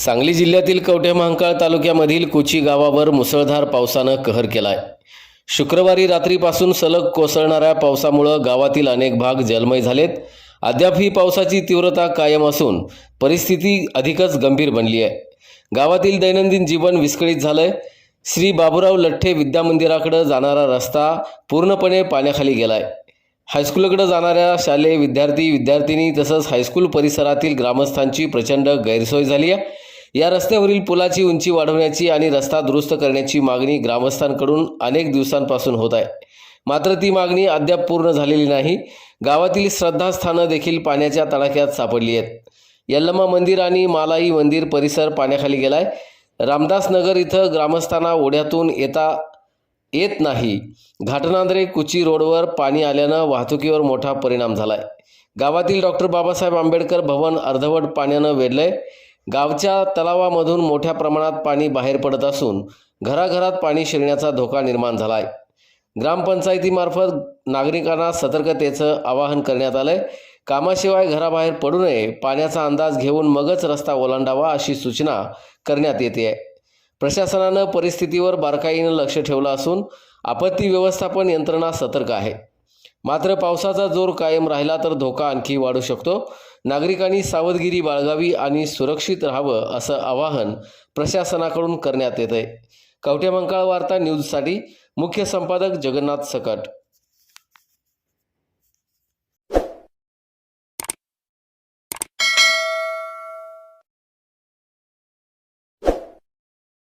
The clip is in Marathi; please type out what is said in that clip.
सांगली जिल्ह्यातील कवठे महांकाळ तालुक्यामधील कुची गावावर मुसळधार पावसानं कहर केलाय. शुक्रवारी रात्रीपासून सलग कोसळणाऱ्या पावसामुळं गावातील अनेक भाग जलमय झालेत. अद्याप ही पावसाची तीव्रता कायम असून परिस्थिती अधिकच गंभीर बनली आहे गावातील दैनंदिन जीवन विस्कळीत झालंय. श्री बाबुराव लठ्ठे विद्यामंदिराकडं जाणारा रस्ता पूर्णपणे पाण्याखाली गेलाय. हायस्कूलकडे जाणाऱ्या शालेय विद्यार्थी विद्यार्थिनी तसंच हायस्कूल परिसरातील ग्रामस्थांची प्रचंड गैरसोय झाली आहे या रस्त्यावरील पुलाची उंची वाढवण्याची आणि रस्ता दुरुस्त करण्याची मागणी ग्रामस्थांकडून अनेक दिवसांपासून होत आहे. मात्र ती मागणी अद्याप पूर्ण झालेली नाही. गावातील श्रद्धास्थानं देखील पाण्याच्या तडाख्यात सापडली आहेत. यल्लमा मंदिर आणि मालाई मंदिर परिसर पाण्याखाली गेलाय. रामदास नगर इथं ग्रामस्थांना ओढ्यातून येता येत नाही. घाटनांद्रे कुची रोडवर पाणी आल्यानं वाहतुकीवर मोठा परिणाम झालाय. गावातील डॉक्टर बाबासाहेब आंबेडकर भवन अर्धवट पाण्यानं वेढलंय. गावच्या तलावामधून मोठ्या प्रमाणात पाणी बाहेर पडत असून घराघरात पाणी शिरण्याचा धोका निर्माण झाला आहे ग्रामपंचायतीमार्फत नागरिकांना सतर्कतेचं आवाहन करण्यात आलं आहे कामाशिवाय घराबाहेर पडू नये पाण्याचा अंदाज घेऊन मगच रस्ता ओलांडावा अशी सूचना करण्यात येते. आहे प्रशासनानं परिस्थितीवर बारकाईनं लक्ष ठेवलं असून आपत्ती व्यवस्थापन यंत्रणा सतर्क आहे. मात्र पावसाचा जोर कायम राहिला तर धोका आणखी वाढू शकतो. नागरिकांनी सावधगिरी बाळगावी आणि सुरक्षित राहावं असं आवाहन प्रशासनाकडून करण्यात येत आहे कवठे मंकाळ वार्ता न्यूजसाठी मुख्य संपादक जगन्नाथ सकट.